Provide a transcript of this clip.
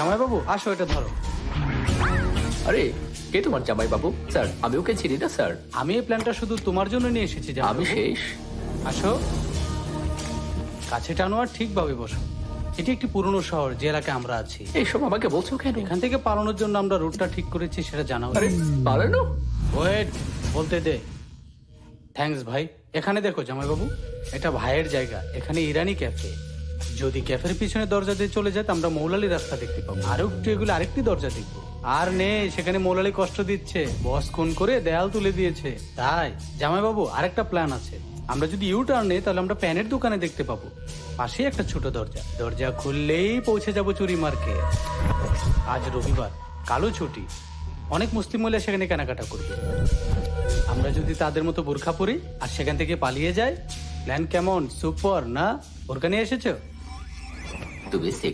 জামাইবাবু? আসো এটা ধরো। আরে কে তোমার জামাই বাবু স্যার আমি ওকে চিনি না স্যার। আমি এই প্ল্যানটা শুধু তোমার জন্য নিয়ে এসেছি। আমি শেষ। আসো। কাছে টানো আর ঠিকভাবে বসো। এটি একটি পুরনো শহর যে এলাকায় আমরা আছি। এইসব আমাকে বলছো কেন? এখান থেকে পালানোর জন্য আমরা রুটটা ঠিক করেছি সেটা জানাও। পালানো? ওয়েট বলতে দে। থ্যাঙ্কস ভাই। এখানে দেখো জামাইবাবু। এটা ভাইয়ের জায়গা। এখানে ইরানি ক্যাফে। যদি ক্যাফের পিছনে দরজা দিয়ে চলে যায় আমরা মৌলালি রাস্তা দেখতে পাবো। আরও একটু এগুলো আরেকটি দরজা দেখব। আর নে সেখানে মৌলালি কষ্ট দিচ্ছে। বস খুন করে দেয়াল তুলে দিয়েছে। তাই, জামাইবাবু, আরেকটা প্ল্যান আছে। আমরা যদি ইউ টার্ন নেই, তাহলে আমরা প্যানের দোকানে দেখতে পাবো। পাশেই একটা ছোট দরজা। দরজা খুললেই পৌঁছে যাব চুরি মার্কে। আজ রবিবার, কালো ছুটি। অনেক মুসলিম মহিলা সেখানে কেনাকাটা করবে। আমরা যদি তাদের মতো বোরখা পরি, আর সেখান থেকে পালিয়ে যাই প্ল্যান কেমন? সুপার, না? বোরখা নিয়ে এসেছ? to be sick.